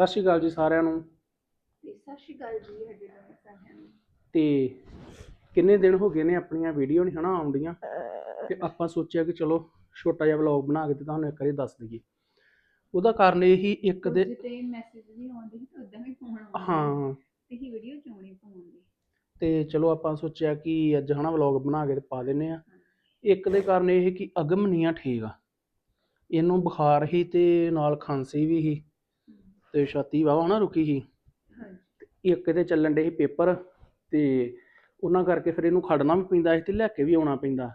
ਸਤਿ ਸ਼੍ਰੀ ਅਕਾਲ ਜੀ ਸਾਰਿਆਂ ਨੂੰ। ਤੇ ਸਤਿ ਸ਼੍ਰੀ ਅਕਾਲ ਜੀ ਸਾਡੇ ਨਾਲ ਸਾਰਿਆਂ ਨੂੰ। ਤੇ ਕਿੰਨੇ ਦਿਨ ਹੋ ਗਏ ਨੇ ਆਪਣੀਆਂ ਵੀਡੀਓ ਨਹੀਂ ਹਨਾ ਆਉਂਦੀਆਂ? ਤੇ ਆਪਾਂ ਸੋਚਿਆ ਕਿ ਚਲੋ ਛੋਟਾ ਜਿਹਾ ਵਲੌਗ ਬਣਾ ਕੇ ਤੇ ਤੁਹਾਨੂੰ ਇੱਕ ਵਾਰੀ ਦੱਸ ਦਈਏ। ਉਹਦਾ ਕਾਰਨ ਇਹ ਹੀ ਇੱਕ ਦੇ ਜਿੱਤੇ ਮੈਸੇਜ ਵੀ ਆਉਂਦੇ ਸੀ ਤੇ ਉਦਾਂ ਵੀ ਫੋਨ ਆਉਂਦੇ। ਹਾਂ। ਤੇ ਹੀ ਵੀਡੀਓ ਚਾਉਣੀ ਪਾਉਂਦੇ? ਤੇ ਚਲੋ ਆਪਾਂ ਸੋਚਿਆ ਕਿ ਅੱਜ ਹਨਾ ਵਲੌਗ ਬਣਾ ਕੇ ਤੇ ਪਾ ਦਿੰਨੇ ਆ। ਇੱਕ ਦੇ ਕਾਰਨ ਇਹ ਕਿ ਅਗਮ ਨਹੀਂ ਆ ਠੀਕ ਆ। ਇਹਨੂੰ ਬੁਖਾਰ ਹੀ ਤੇ ਨਾਲ ਖਾਂਸੀ ਵੀ ਸੀ ਤੇ ਛਾਤੀ ਵਾਵਾ ਹਨਾ ਰੁਕੀ ਸੀ। ਹਾਂਜੀ। ਇੱਕ ਤੇ ਚੱਲਣ ਡੇ ਸੀ ਪੇਪਰ ਤੇ ਉਹਨਾਂ ਕਰਕੇ ਫਿਰ ਇਹਨੂੰ ਖੜਨਾ ਵੀ ਪੈਂਦਾ ਸੀ ਤੇ ਲੈ ਕੇ ਵੀ ਆਉਣਾ ਪੈਂਦਾ।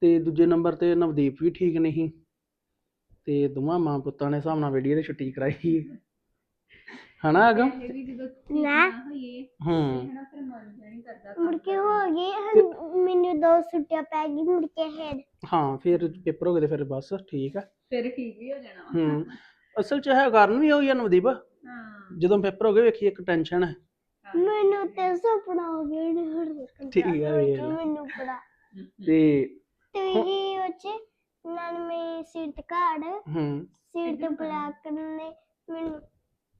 ਤੇ ਦੂਜੇ ਨੰਬਰ ਤੇ ਨਵਦੀਪ ਵੀ ਠੀਕ ਨਹੀਂ ਤੇ ਦੋਵਾਂ ਮਾਂ ਪੁੱਤਾਂ ਨੇ ਹਿਸਾਬ ਨਾਲ ਵੀਡੀਓ ਦੀ ਛੁੱਟੀ ਕਰਾਈ ਹਨਾ ਅਗਮ? ਨਾ। ਹੂੰ। ਹਨਾ ਫਿਰ ਮਨ ਜਿਹਾ ਨਹੀਂ ਕਰਦਾ ਮੁੜ ਕੇ ਹੋ ਗਈ ਹੁਣ ਮੈਨੂੰ ਦੋ ਛੁੱਟੀਆਂ ਪੈ ਗਈ ਮੁੜ ਕੇ ਫਿਰ। ਹਾਂ ਫਿਰ ਪੇਪਰ ਹੋ ਗਏ ਤੇ ਫਿਰ ਬਸ ਠੀਕ ਆ। ਫਿਰ ਠੀਕ ਵੀ ਹੋ ਜਾਣਾ। ਹੂੰ। ਅਸਲ ਚ ਹੈ ਕਾਰਨ ਵੀ ਹੋਈ ਆ ਨਵਦੀਪ। ਹਾਂ। ਜਦੋਂ ਪੇਪਰ ਹੋ ਗਏ ਵੇਖੀ ਇੱਕ ਟੈਨਸ਼ਨ ਹੈ। ਮੈਨੂੰ ਤੇ ਸੁਪਨਾ ਹੋ ਗਿਆ ਨਹੀਂ ਹੋਰ ਠੀਕ ਆ ਵੇਖ ਲੈ। ਮੈਨੂੰ ਪੜਾ ਤੇ ਤੇ ਇਹ ਉੱਚ ਨਾਲ ਮੇਰੀ ਸੀਟ ਕਾਰਡ ਹੂੰ। ਸੀਟ ਤੇ ਬਲੈਕ ਨੇ ਮੈਨੂੰ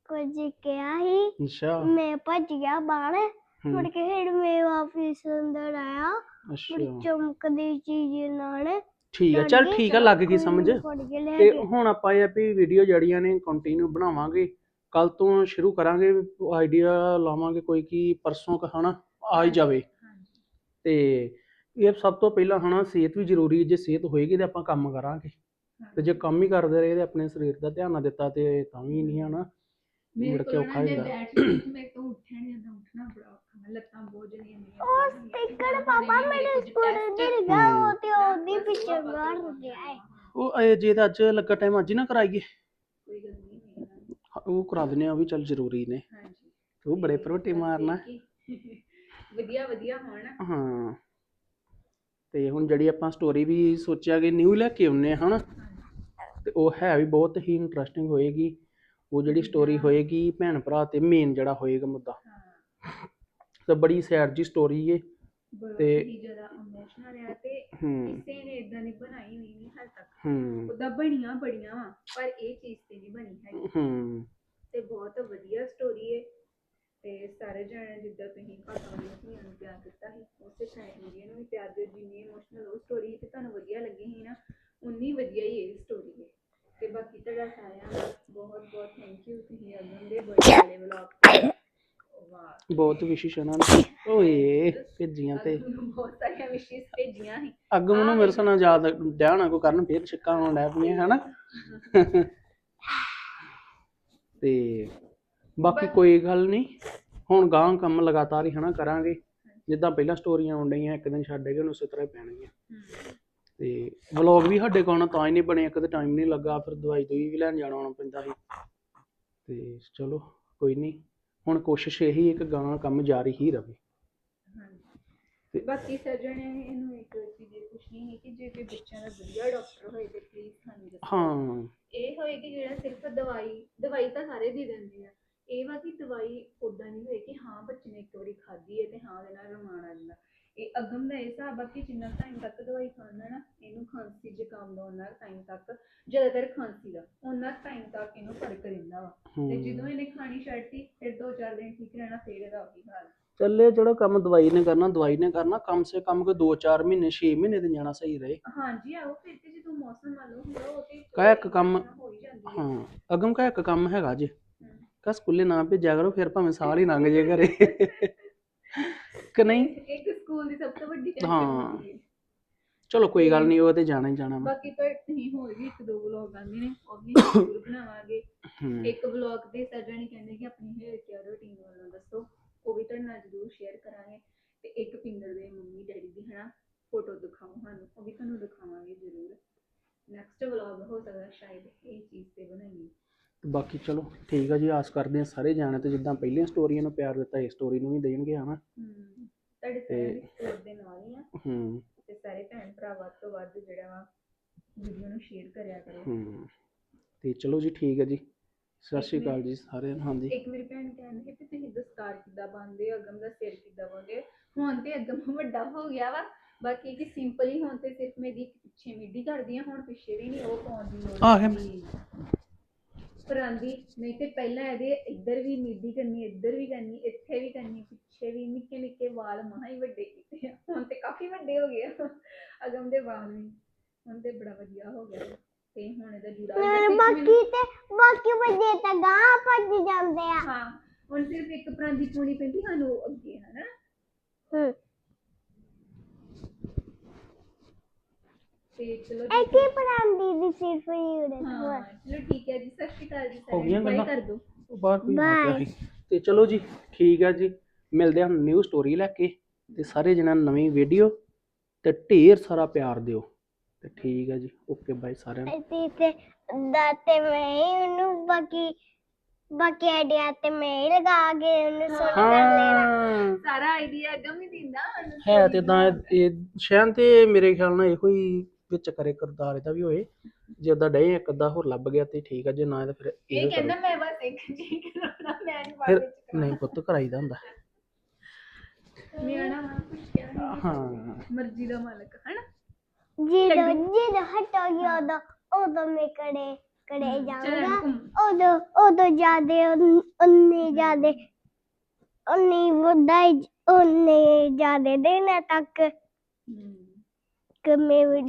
ਕੁਝ ਕਿਹਾ ਸੀ। ਅੱਛਾ। ਮੈਂ ਭੱਜ ਗਿਆ ਬਾਹਰ। ਹੂੰ, ਮੁੜ ਕੇ ਫਿਰ ਮੈਂ ਵਾਪਸ ਅੰਦਰ ਆਇਆ। ਅੱਛਾ। ਚਮਕਦੀ ਚੀਜ਼ ਨਾਲ ਠੀਕ ਆ ਚੱਲ ਠੀਕ ਆ ਲੱਗ ਗਈ ਸਮਝ। ਤੇ ਹੁਣ ਆਪਾਂ ਇਹ ਆ ਵੀ ਵੀਡੀਓ ਜਿਹੜੀਆਂ ਨੇ ਕੰਟੀਨਿਊ ਬਣਾਵਾਂਗੇ। ਕੱਲ ਤੋਂ ਸ਼ੁਰੂ ਕਰਾਂਗੇ ਆਈਡੀਆ ਲਾਵਾਂਗੇ ਕੋਈ ਕੀ ਪਰਸੋਂ ਕ ਹਨਾ ਆ ਹੀ ਜਾਵੇ। ਤੇ ਇਹ ਸਭ ਤੋਂ ਪਹਿਲਾਂ ਹਨਾ ਸਿਹਤ ਵੀ ਜ਼ਰੂਰੀ ਹੈ ਜੇ ਸਿਹਤ ਹੋਏਗੀ ਤੇ ਆਪਾਂ ਕੰਮ ਕਰਾਂਗੇ। ਤੇ ਜੇ ਕੰਮ ਹੀ ਕਰਦੇ ਰਹੇ ਤੇ ਆਪਣੇ ਸਰੀਰ ਦਾ ਧਿਆਨ ਨਾ ਦਿੱਤਾ ਤੇ ਤਾਂ ਵੀ ਨਹੀਂ ਹਨਾ। ਮੇਰੇ ਮੁੜ ਕੇ ਕੋਲ ਔਖਾ ਨਾ ਹੋ ਮੈਂ ਜਾਂਦਾ। ਬੈਠ ਗਈ ਮੇਰੇ ਤੋਂ ਉੱਠਿਆ ਨਹੀਂ ਜਾਂਦਾ ਉੱਠਣਾ ਬੜਾ ਔਖਾ ਮੈਂ ਲੱਤਾਂ ਬੋਝ ਰਹੀਆਂ ਮੇਰੀਆਂ ਉਹ ਸਟicker ਪਾਪਾ ਮੇਰੇ ਸਕੂਟਰ ਤੇ ਲੱਗਾ ਉਹ ਤੇ ਉਹਦੀ ਪਿੱਛੇ ਬਾਹਰ ਗਿਆ ਹੈ ਇਹ ਜੇ ਤਾਂ ਅੱਜ ਲੱਗਾ ਟਾਈਮ ਅੱਜ ਹੀ ਨਾ ਕਰਾਈਏ। ਕੋਈ ਗੱਲ ਨਹੀਂ ਹੋਈ ਨਾ। ਹਾਂ, ਉਹ ਕਰਾ ਦਿੰਦੇ ਆ ਉਹ ਵੀ ਚੱਲ ਜ਼ਰੂਰੀ ਨੇ। ਹਾਂਜੀ। ਉਹ ਬੜੇ ਪਰੋਟੇ ਮਾਰਨਾ। ਵਧੀਆ ਵਧੀਆ ਹੋਣ। ਹਾਂ। ਤੇ ਹੁਣ ਜਿਹੜੀ ਆਪਾਂ ਸਟੋਰੀ ਵੀ ਸੋਚਿਆ ਕਿ ਨਿਊ ਲੈ ਕੇ ਆਉਨੇ ਆ ਹਨਾ? ਤੇ ਉਹ ਹੈ ਵੀ ਬਹੁਤ ਹੀ ਇੰਟਰਸਟਿੰਗ ਹੋਏਗੀ। ਉਹ ਜਿਹੜੀ ਸਟੋਰੀ ਹੋਏਗੀ ਭੈਣ ਭਰਾ ਤੇ ਮੇਨ ਜਿਹੜਾ ਹੋਏਗਾ ਮੁੱਦਾ। ਹਾਂ। ਤੇ ਬੜੀ ਸੈਡ ਜੀ ਸਟੋਰੀ ਏ। ਤੇ- ਹੀ ਜ਼ਿਆਦਾ ਇਮੋਸ਼ਨਲ ਆ ਤੇ ਹੂੰ। ਕਿਸੇ ਨੇ ਇਦਾਂ ਦੀ ਬਣਾਈ ਨਹੀਂ ਹਾਲ ਤੱਕ। ਹੂੰ। ਉਹਦਾ ਬਣੀਆਂ ਬੜੀਆਂ ਵਾ ਪਰ ਇਹ ਚੀਜ਼ ਤੇ ਨਹੀਂ ਬਣੀ ਹੂੰ। ਤੇ ਬਹੁਤ ਵਧੀਆ ਸਟੋਰੀ ਹੈ ਤੇ ਸਾਰੇ ਜਣੇ ਜਿੱਦਾਂ ਤੁਸੀਂ ਭਾਗਾਂ ਵਾਲੀਆਂ ਧੀਆਂ ਨੂੰ ਪਿਆਰ ਦਿੱਤਾ ਸੀ ਉਸੇ ਤਰ੍ਹਾਂ ਇੰਡੀਆ ਨੂੰ ਵੀ ਪਿਆਰ ਦਿਓ ਜਿੰਨੀ ਇਮੋਸ਼ਨਲ ਉਹ ਸਟੋਰੀ ਤੇ ਤੁਹਾਨੂੰ ਵਧੀਆ ਲੱਗੀ ਸੀ ਨਾ ਉਨੀ ਵਧੀਆ ਹੀ ਇਹ ਸਟੋਰੀ ਹੈ ਤੇ ਬਾਕੀ ਤੁਹਾਡਾ ਸਾਰਿਆਂ ਦਾ ਬਹੁਤ ਬਹੁਤ ਥੈਂਕ ਯੂ ਤੁਸੀਂ ਅਗਨ ਦੇ ਬੜੇ ਵਾਲੇ ਵਲੌਗ ਤੇ ਬਹੁਤ ਵਿਸ਼ੇਸ਼ ਉਹਨਾਂ ਨੇ। ਓਏ, ਭੇਜੀਆਂ ਤੇ। ਬਹੁਤ ਸਾਰੀਆਂ ਵਿਸ਼ੇਸ ਭੇਜੀਆਂ ਸੀ ਅੱਗੋਂ ਮੈਨੂੰ ਮੇਰੇ ਨਾਲ ਯਾਦ ਡਿਆਣਾ ਕੋ ਕਰਨ ਫੇਰ ਛਿੱਕਾਂ ਹੋਣ ਲੱਗ ਪਈਆਂ, ਹਨਾ? ਤੇ ਬਾਕੀ ਕੋਈ ਗੱਲ ਨਹੀਂ। ਹੁਣ ਗਾਂ ਕੰਮ ਲਗਾਤਾਰ ਹੀ, ਹਨਾ, ਕਰਾਂਗੇ। ਜਿੱਦਾਂ ਪਹਿਲਾਂ ਸਟੋਰੀਆਂ ਆਉਣ ਡਈਆਂ, ਇੱਕ ਦਿਨ ਛੱਡ ਕੇ ਉਸੇ ਤਰ੍ਹਾਂ ਹੀ ਪੈਣਗੀਆਂ। ਤੇ ਵਲੌਗ ਵੀ ਸਾਡੇ ਕੋਲ ਤਾਂ ਹੀ ਨਹੀਂ ਬਣੇ, ਇੱਕ ਤਾਂ ਟਾਈਮ ਨਹੀਂ ਲੱਗਾ, ਫਿਰ ਦਵਾਈ ਦੂਈ ਵੀ ਲੈਣ ਜਾਣਾ ਆਉਣਾ ਪੈਂਦਾ ਸੀ। ਤੇ ਚਲੋ, ਕੋਈ ਨਹੀਂ। ਹੁਣ ਕੋਸ਼ਿਸ਼ ਇਹੀ ਇੱਕ ਗਾਂ ਕੰਮ ਜਾਰੀ ਹੀ ਰਵੇ। ਤੇ- ਬਾਕੀ ਸੱਜਣੇ ਇਹਨੂੰ ਇੱਕ ਚੀਜ਼ ਇਹ ਪੁੱਛਣੀ ਹੈ ਕਿ ਜੇ ਕੋਈ ਬੱਚਿਆਂ ਦਾ ਵਧੀਆ ਡਾਕਟਰ ਹੋਏ ਤੇ ਪਲੀਜ਼ ਸਾਨੂੰ ਦੱਸੋ। ਹਾਂ। ਇਹ ਹੋਏ ਕਿ ਜਿਹੜਾ ਸਿਰਫ ਦਵਾਈ ਦਵਾਈ ਤਾਂ ਸਾਰੇ ਦੇ ਦਿੰਦੇ ਆ। ਇਹ ਵਾ ਕਿ ਦਵਾਈ ਉਦਾਂ ਨਹੀਂ ਹੋਏ ਕਿ ਹਾਂ ਬੱਚੇ ਨੇ ਇੱਕ ਵਾਰੀ ਖਾਧੀ ਹੈ ਤੇ ਹਾਂ ਉਹਦੇ ਨਾਲ ਰਮਾਨ ਆ ਜਾਂਦਾ ਇਹ ਅਗਮ ਦਾ ਇਹ ਹਿਸਾਬ ਆ ਕਿ ਜਿੰਨਾ ਟਾਈਮ ਤੱਕ ਦਵਾਈ ਖਾਂਦਾ ਨਾ ਇਹਨੂੰ ਖਾਂਸੀ ਜ਼ੁਕਾਮ ਦਾ ਉਹਨਾਂ ਟਾਈਮ ਤੱਕ ਜ਼ਿਆਦਾਤਰ ਖਾਂਸੀ ਦਾ ਉਹਨਾਂ ਟਾਈਮ ਤੱਕ ਇਹਨੂੰ ਫ਼ਰਕ ਰਹਿੰਦਾ ਵਾ। ਤੇ। ਜਦੋਂ ਇਹਨੇ ਖਾਣੀ ਛੱਡਤੀ ਫਿਰ ਦੋ ਚਾਰ ਦਿਨ ਠੀਕ ਰਹਿਣਾ ਫਿਰ ਇਹਦਾ ਉਹੀ ਹਾਲ। ਚੱਲੇ ਜਿਹੜਾ ਕੰਮ ਦਵਾਈ ਨੇ ਕਰਨਾ ਦਵਾਈ ਨੇ ਕਰਨਾ ਕਮ ਸੇ ਕਮ ਕੋਈ 2-4 ਮਹੀਨੇ 6 ਮਹੀਨੇ ਤੇ ਜਾਣਾ ਸਹੀ ਰਹੇ। ਹਾਂਜੀ ਆਓ ਫਿਰ ਤੇ ਜਦੋਂ ਮੌਸਮ ਵਾਲੋ ਹੁੰਦਾ ਉਹ ਤੇ ਕਾ ਇੱਕ ਕੰਮ- ਹੋ ਅਗਮ ਕਾ ਇੱਕ ਕੰਮ ਹੈਗਾ ਜੇ। ਕਾ ਸਕੂਲੇ ਨਾ ਭੇਜਿਆ ਕਰੋ ਫਿਰ ਭਾਵੇਂ ਸਾਲ ਹੀ ਲੰਘ ਜੇ ਘਰੇ। ਕਿ ਨਹੀਂ? ਇੱਕ ਸਕੂਲ ਦੀ ਸਭ ਤੋਂ ਵੱਡੀ ਹਾਂ। ਟੈਨਸ਼ਨ ਹੁੰਦੀ ਹੈ। ਚਲੋ ਕੋਈ ਗੱਲ ਨਹੀਂ ਉਹ ਤੇ ਜਾਣਾ ਹੀ ਜਾਣਾ ਵਾ। ਬਾਕੀ ਤਾਂ ਤੁਸੀਂ ਹੋਰ ਵੀ ਇੱਕ ਦੋ ਵਲੌਗ ਆਉਂਦੇ ਨੇ ਉਹ ਵੀ ਜ਼ਰੂਰ ਬਣਾਵਾਂਗੇ। ਇੱਕ ਵਲੌਗ ਦੇ ਸੱਜਣ ਕਹਿੰਦੇ ਕਿ ਆਪਣੀ ਹੇਅਰ ਕੇਅਰ ਰੂਟੀਨ ਵੱਲੋਂ ਦੱਸੋ ਉਹ ਵੀ ਤੁਹਾਡੇ ਨਾਲ ਜ਼ਰੂਰ ਸ਼ੇਅਰ ਕਰਾਂਗੇ। ਤੇ ਇੱਕ ਪਿੰਦਰ ਦੇ ਮੰਮੀ ਡੈਡੀ ਦੀ ਹਨਾ ਫੋਟੋ ਦਿਖਾਓ ਸਾਨੂੰ ਉਹ ਵੀ ਤੁਹਾਨੂੰ ਦਿਖਾਵਾਂਗੇ ਜ਼ਰੂਰ। ਨੈਕਸਟ ਵਲੌਗ ਹੋ ਸਕਦਾ ਸ਼ਾਇਦ ਇਹ ਚੀਜ਼ ਤੇ ਬਣਾਈਏ। ਤੇ ਬਾਕੀ ਚਲੋ ਠੀਕ ਆ ਜੀ ਆਸ ਕਰਦੇ ਆ ਸਾਰੇ ਜਾਣੇ ਤੇ ਜਿੱਦਾਂ ਪਹਿਲੀਆਂ ਸਟੋਰੀਆਂ ਨੂੰ ਪਿਆਰ ਦਿੱਤਾ ਇਸ ਸਟੋਰੀ ਨੂੰ ਵੀ ਦੇਣਗੇ ਹਨਾ। ਹਮ, ਤੁਹਾਡੇ ਸਾਰਿਆਂ ਦੀ ਸਪੋਰਟ ਦੇ ਨਾਲ ਹੀ ਆ। ਹੂੰ। ਤੇ ਸਾਰੇ ਭੈਣ ਭਰਾ ਵੱਧ ਤੋਂ ਵੱਧ ਜਿਹੜਾ ਵਾ ਵੀਡੀਓ ਨੂੰ ਸ਼ੇਅਰ ਕਰਿਆ ਕਰੋ। ਹੂੰ। ਤੇ ਚਲੋ ਜੀ ਠੀਕ ਹੈ ਜੀ। ਸਤਿ ਸ਼੍ਰੀ ਅਕਾਲ ਜੀ ਸਾਰਿਆਂ ਨੂੰ ਹਾਂਜੀ। ਇੱਕ ਮੇਰੀ ਭੈਣ ਕਹਿੰਦੀ ਕਿ ਤੁਸੀਂ ਦਸਤਾਰ ਕਿੱਦਾਂ ਬੰਨਦੇ ਹੋ ਅਗਮ ਦਾ ਸਿਰ ਕਿੱਦਾਂ ਬੰਨਦੇ ਹੋ? ਹੁਣ ਤੇ ਅਗਮ ਵੱਡਾ ਹੋ ਗਿਆ ਵਾ। ਬਾਕੀ ਕਿ ਸਿੰਪਲ ਹੀ ਹੁਣ ਤੇ ਸਿਰਫ ਮੇਰੀ ਇੱਕ ਪਿੱਛੇ ਮਿੱਡੀ ਕਰਦੀ ਆ ਹੁਣ ਪਿੱਛੇ ਵੀ ਨਹੀਂ ਉਹ ਪਾਉਣ ਦੀ ਲੋੜ ਆ ਗਿਆ। ਹੈਗੀ। ਪਰਾਂਦੀ ਨਹੀਂ ਤੇ ਪਹਿਲਾਂ ਇਹਦੇ ਇੱਧਰ ਵੀ ਮਿੱਡੀ ਕਰਨੀ ਇੱਧਰ ਵੀ ਕਰਨੀ ਇੱਥੇ ਵੀ ਕਰਨੀ ਪਿੱਛੇ ਵੀ ਨਿੱਕੇ ਨਿੱਕੇ ਵਾਲ ਮਹਾ ਹੀ ਵੱਡੇ ਕੀਤੇ ਆ। ਹੁਣ ਤੇ ਕਾਫੀ ਵੱਡੇ ਹੋ ਗਏ ਆ। ਅਗਮ ਦੇ ਵਾਲ ਵੀ। ਹੁਣ ਤੇ ਬੜਾ ਵਧੀਆ ਹੋ ਗਿਆ। ਤੇ ਹੁਣ ਇਹਦਾ ਜੂੜਾ ਮੇਰੇ ਵੈਸੇ ਮੈਨੂੰ- ਬਾਕੀ ਤੇ ਬਾਕੀ ਵੱਡੇ ਤਾਂ ਗਾਂ ਭੱਜ ਜਾਂਦੇ ਆ। ਹਾਂ ਹੁਣ ਸਿਰਫ ਇੱਕ ਪਰਾਂਦੀ ਪਾਉਣੀ ਪੈਂਦੀ ਸਾਨੂੰ ਉਹ ਅੱਗੇ ਹਨਾ? ਹੂੰ। ਤੇ ਚਲੋ ਇਹ ਕੀ ਪਰਾਂਦੀ ਦੀ ਸਿਰਫ ਯੂੜੇ ਹਾਂ ਚਲੋ ਠੀਕ ਹੈ ਜੀ। ਸਤਿ ਸ਼੍ਰੀ ਅਕਾਲ ਜੀ ਹੋ ਗਈਆਂ ਬਾਏ ਗੱਲਾਂ? ਕਰ ਦਿਓ। ਉਹ ਬਾਹਰ ਕੋਈ. ਸੀ ਤੇ ਚਲੋ ਜੀ ਠੀਕ ਆ ਜੀ। ਮਿਲਦੇ ਹਾਂ ਨਿਊ ਸਟੋਰੀ ਲੈ ਕੇ ਤੇ ਸਾਰੇ ਜਣਾਂ ਨੂੰ ਨਵੀਂ ਵੀਡੀਓ ਤੇ ਢੇਰ ਸਾਰਾ ਪਿਆਰ ਦਿਓ। ਤੇ ਠੀਕ ਆ ਜੀ ਓਕੇ ਬਾਈ ਸਾਰਿਆਂ ਨੂੰ। ਤੇ ਤੇ ਦਾਤੇ ਮੈਂ ਹੀ ਉਹਨੂੰ ਬਾਕੀ ਬਾਕੀ ਆਈਡੀਆ ਤੇ ਮੈਂ ਹੀ ਲਗਾ ਕੇ ਉਹਨੂੰ ਸੁਣ ਲੈਣਾ ਹਾਂ ਸਾਰਾ ਆਈਡੀਆ ਅਗਮ ਹੀ ਦਿੰਦਾ ਉਹਨੂੰ। ਹੈ ਤੇ ਤਾਂ ਇਹ ਸ਼ਾਇਦ ਤੇ ਮੇਰੇ ਖਿਆਲ ਨਾਲ ਇਹੋ ਹੀ ਵਿੱਚ ਕਰੇ ਕਰਦਾਰ ਇਹਦਾ ਵੀ ਹੋਏ। ਜੇ ਉਹਦਾ ਡੇ ਇੱਕ ਅੱਧਾ ਹੋਰ ਲੱਭ ਗਿਆ ਤੇ ਠੀਕ ਆ ਜੇ ਨਾ ਤਾਂ ਫਿਰ ਇਹ ਇਹੋ ਕਹਿੰਦਾ ਮੈਂ ਬਸ ਇੱਕ ਜੀ ਕਰਾਉਣਾ ਮੈਂ ਨਹੀਂ ਬਾਅਦ ਫਿਰ ਵਿੱਚ ਨਹੀਂ ਪੁੱਤ ਕਰਾਈਦਾ ਹੁੰਦਾ। ਨਿਆਣਾ ਵਾ ਕੁਛ ਕਹਿ ਨਹੀਂ ਹਾਂ। ਮਰਜ਼ੀ ਦਾ ਮਾਲਕ ਹਨਾ? ਜਦੋਂ ਜਦੋਂ ਹਟੋਗੀ ਉਦੋਂ ਉਦੋਂ ਮੈਂ ਕੜੇ ਕੜੇ ਚਲ ਜਾਊਂਗਾ। ਘੁੰਮ। ਉਦੋਂ ਉਦੋਂ ਜਿਆਦੇ ਉਨੇ ਵਧਾਈ ਉਨੇ ਦਿਨਾਂ ਤੱਕ। ਹਮ। ਕਿ ਮੈਂ ਵੀ